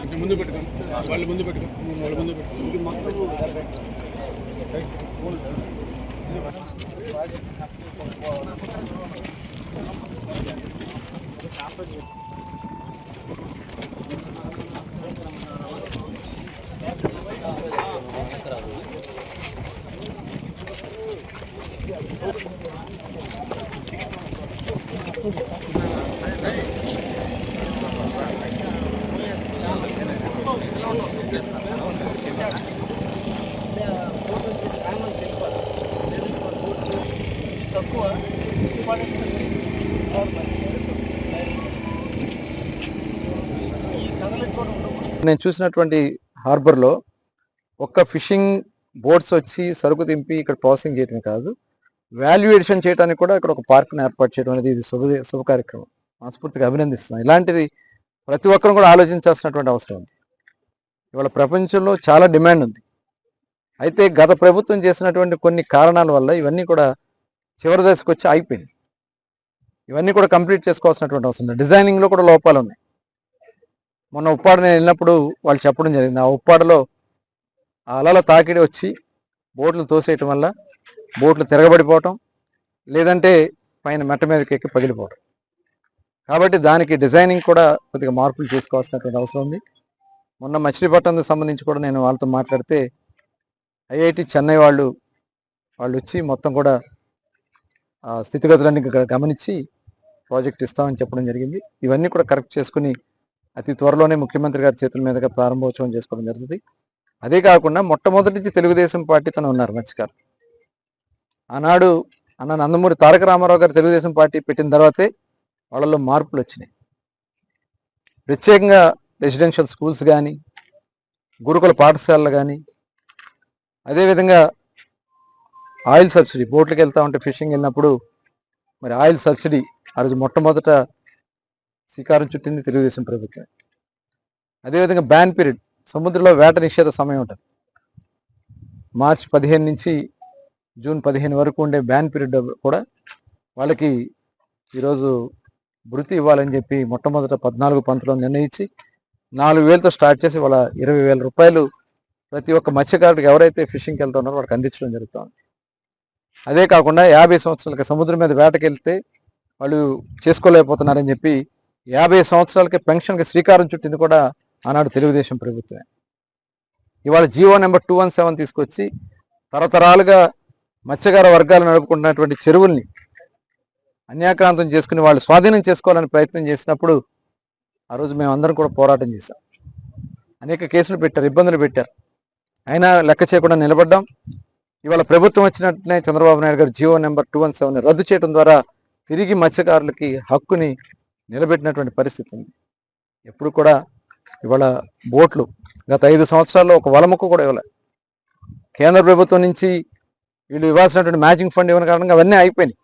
కొంచెం ముందు పెట్టుకోండి వాళ్ళు ముందు పెట్టుకోండి వాళ్ళు ముందు పెట్టుకోండి ఇది నేను చూసినటువంటి హార్బర్లో ఒక్క ఫిషింగ్ బోట్స్ వచ్చి సరుకు దింపి ఇక్కడ ప్రాసెసింగ్ చేయడం కాదు. వాల్యుయేషన్ చేయడానికి కూడా ఇక్కడ ఒక పార్క్ని ఏర్పాటు చేయడం అనేది ఇది శుభ శుభ కార్యక్రమం. మనస్ఫూర్తిగా అభినందిస్తున్నాం ఇలాంటిది ప్రతి ఒక్కరు కూడా ఆలోచించాల్సినటువంటి అవసరం ఉంది. ఇవాళ ప్రపంచంలో చాలా డిమాండ్ ఉంది. అయితే గత ప్రభుత్వం చేసినటువంటి కొన్ని కారణాల వల్ల ఇవన్నీ కూడా చివరి దశకు వచ్చి అయిపోయింది ఇవన్నీ కూడా కంప్లీట్ చేసుకోవాల్సినటువంటి అవసరం ఉంది డిజైనింగ్లో కూడా లోపాలు ఉన్నాయి. మొన్న ఉప్పాడ నేను వెళ్ళినప్పుడు వాళ్ళు చెప్పడం జరిగింది. ఆ ఉప్పాడలో ఆ అలల తాకిడి వచ్చి బోట్లు తోసేయటం వల్ల బోట్లు తిరగబడిపోవటం లేదంటే పైన మెట్ట మీదకి ఎక్కి పగిలిపోవటం. కాబట్టి దానికి డిజైనింగ్ కూడా కొద్దిగా మార్పులు చేసుకోవాల్సినటువంటి అవసరం ఉంది. మొన్న మచిలీపట్నంకి సంబంధించి కూడా నేను వాళ్ళతో మాట్లాడితే ఐఐటి చెన్నై వాళ్ళు వాళ్ళు వచ్చి మొత్తం కూడా స్థితిగతులన్నీ గమనించి ప్రాజెక్ట్ ఇస్తామని చెప్పడం జరిగింది. ఇవన్నీ కూడా కరెక్ట్ చేసుకుని అతి త్వరలోనే ముఖ్యమంత్రి గారి చేతుల మీదుగా ప్రారంభోత్సవం చేసుకోవడం జరుగుతుంది. అదే కాకుండా మొట్టమొదటి నుంచి తెలుగుదేశం పార్టీ తను ఉన్నారు మత్స్యకారు. ఆనాడు అన్న నందమూరి తారక రామారావు గారు తెలుగుదేశం పార్టీ పెట్టిన తర్వాతే వాళ్ళలో మార్పులు వచ్చినాయి. ప్రత్యేకంగా రెసిడెన్షియల్ స్కూల్స్ కానీ గురుకుల పాఠశాలలు కానీ అదేవిధంగా ఆయిల్ సబ్సిడీ బోట్లకు వెళ్తా ఉంటే ఫిషింగ్ వెళ్ళినప్పుడు మరి ఆయిల్ సబ్సిడీ ఆ రోజు మొట్టమొదట శ్రీకారం చుట్టింది తెలుగుదేశం ప్రభుత్వం. అదేవిధంగా బ్యాన్ పీరియడ్ సముద్రంలో వేట నిషేధ సమయం ఉంటుంది. మార్చి పదిహేను నుంచి జూన్ పదిహేను వరకు ఉండే బ్యాన్ పీరియడ్ కూడా వాళ్ళకి ఈరోజు వృత్తి ఇవ్వాలని చెప్పి మొట్టమొదట పద్నాలుగు పంతులో నిర్ణయించి నాలుగు వేలతో స్టార్ట్ చేసి వాళ్ళ ఇరవై వేల రూపాయలు ప్రతి ఒక్క మత్స్యకారుడికి ఎవరైతే ఫిషింగ్కి వెళ్తున్నారో వాళ్ళకి అందించడం జరుగుతుంది. అదే కాకుండా యాభై సంవత్సరాలకి సముద్రం మీద వేటకి వెళ్తే వాళ్ళు చేసుకోలేకపోతున్నారని చెప్పి యాభై సంవత్సరాలకి పెన్షన్కి శ్రీకారం చుట్టింది కూడా ఆనాడు తెలుగుదేశం ప్రభుత్వమే. ఇవాళ GO number two one seven తీసుకొచ్చి తరతరాలుగా మత్స్యకార వర్గాలు నడుపుకుంటున్నటువంటి చెరువుల్ని అన్యాక్రాంతం చేసుకుని వాళ్ళు స్వాధీనం చేసుకోవాలని ప్రయత్నం చేసినప్పుడు ఆ రోజు మేము అందరం కూడా పోరాటం చేశాం. అనేక కేసులు పెట్టారు ఇబ్బందులు పెట్టారు. అయినా లెక్క చేయకుండా నిలబడ్డాం. ఇవాళ ప్రభుత్వం వచ్చినట్లే Chandrababu Naidu garu GO number two one seven రద్దు చేయడం ద్వారా తిరిగి మత్స్యకారులకి హక్కుని నిలబెట్టినటువంటి పరిస్థితి ఉంది. ఎప్పుడు కూడా ఇవాళ బోట్లు గత ఐదు సంవత్సరాల్లో ఒక వలముక్కు కూడా ఇవ్వలే. కేంద్ర ప్రభుత్వం నుంచి వీళ్ళు ఇవ్వాల్సినటువంటి మ్యాచింగ్ ఫండ్ ఇవ్వని కారణంగా అవన్నీ అయిపోయినాయి.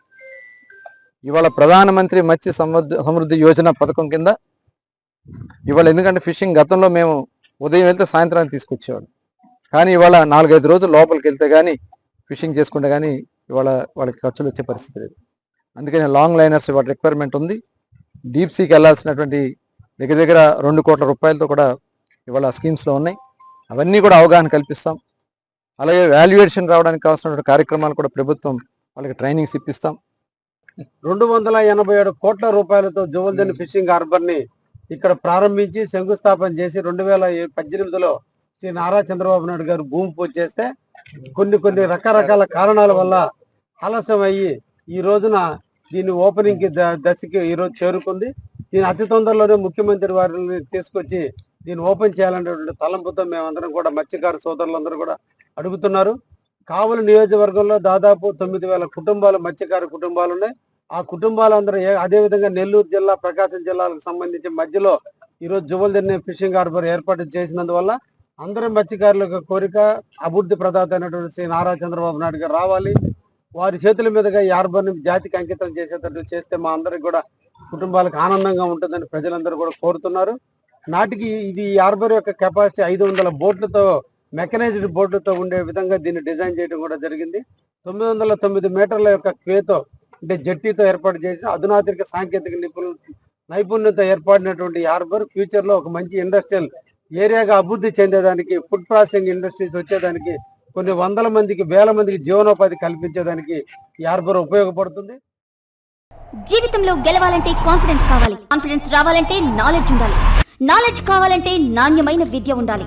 ఇవాళ ప్రధానమంత్రి మత్స్య సమృద్ధి సమృద్ధి యోజన పథకం కింద ఇవాళ ఎందుకంటే ఫిషింగ్ గతంలో మేము ఉదయం వెళ్తే సాయంత్రానికి తీసుకొచ్చేవాళ్ళం. కానీ ఇవాళ నాలుగైదు రోజులు లోపలికి వెళ్తే కానీ ఫిషింగ్ చేసుకుంటే కానీ ఇవాళ వాళ్ళకి ఖర్చులు వచ్చే పరిస్థితి లేదు. అందుకని లాంగ్ లైనర్స్ ఇవాళ రిక్వైర్మెంట్ ఉంది. డీప్ సీకి వెళ్ళాల్సినటువంటి దగ్గర దగ్గర రెండు కోట్ల రూపాయలతో కూడా ఇవాళ స్కీమ్స్లో ఉన్నాయి. అవన్నీ కూడా అవగాహన కల్పిస్తాం. అలాగే వాల్యుయేషన్ రావడానికి కావాల్సినటువంటి కార్యక్రమాలు కూడా ప్రభుత్వం వాళ్ళకి ట్రైనింగ్స్ ఇప్పిస్తాం. రెండు వందల ఎనభై ఏడు కోట్ల రూపాయలతో జువల్దన్ ఫిషింగ్ హార్బర్ని ఇక్కడ ప్రారంభించి శంకుస్థాపన చేసి రెండు వేల పద్దెనిమిదిలో శ్రీ నారా చంద్రబాబు నాయుడు గారు భూమి పూజ చేస్తే కొన్ని కొన్ని రకరకాల కారణాల వల్ల ఆలస్యం అయ్యి ఈ రోజున దీన్ని ఓపెనింగ్కి ద- దశకి ఈ రోజు చేరుకుంది. దీని అతి తొందరలోనే ముఖ్యమంత్రి వారిని తీసుకొచ్చి దీన్ని ఓపెన్ చేయాలనేటువంటి తలంపుతో మేమందరం కూడా మత్స్యకార సోదరులందరూ కూడా అడుగుతున్నారు. కావలి నియోజకవర్గంలో దాదాపు తొమ్మిది వేల కుటుంబాలు మత్స్యకార కుటుంబాలు ఉన్నాయి. ఆ కుటుంబాలందరూ అదేవిధంగా అదే విధంగా నెల్లూరు జిల్లా ప్రకాశం జిల్లాలకు సంబంధించి మధ్యలో ఈరోజు జువల్దిన్ని ఫిషింగ్ హార్బర్ ఏర్పాటు చేసినందువల్ల అందరి మత్స్యకారుల యొక్క కోరిక అభివృద్ధి ప్రదాత అయినటువంటి శ్రీ నారా చంద్రబాబు నాయుడు గారు రావాలి. వారి చేతుల మీదుగా ఈ హార్బర్ని జాతికి అంకితం చేసేటట్టు చేస్తే మా అందరికి కూడా కుటుంబాలకు ఆనందంగా ఉంటుందని ప్రజలందరూ కూడా కోరుతున్నారు. నాటికి ఇది ఈ హార్బర్ యొక్క కెపాసిటీ ఐదు వందల బోట్లతో మెకనైజ్డ్ బోట్లతో ఉండే విధంగా దీన్ని డిజైన్ చేయడం కూడా జరిగింది. తొమ్మిది వందల తొమ్మిది మీటర్ల యొక్క క్వేతో అంటే జట్టీతో ఏర్పాటు చేసి అధునాతిక సాంకేతిక నిపుణులు నైపుణ్యత ఏర్పడినటువంటి హార్బర్ ఫ్యూచర్లో ఒక మంచి ఇండస్ట్రియల్ ఏరియాగా అభివృద్ధి చెందేదానికి ఫుడ్ ప్రాసెసింగ్ ఇండస్ట్రీస్ వచ్చేదానికి కొన్ని వందల మందికి వేల మందికి జీవనోపాధి కల్పించేదానికి ఈ హార్బర్ ఉపయోగపడుతుంది. జీవితంలో గెలవాలంటే కాన్ఫిడెన్స్ కావాలి. కాన్ఫిడెన్స్ రావాలంటే నాలెడ్జ్ ఉండాలి. నాలెడ్జ్ కావాలంటే నాణ్యమైన విద్య ఉండాలి.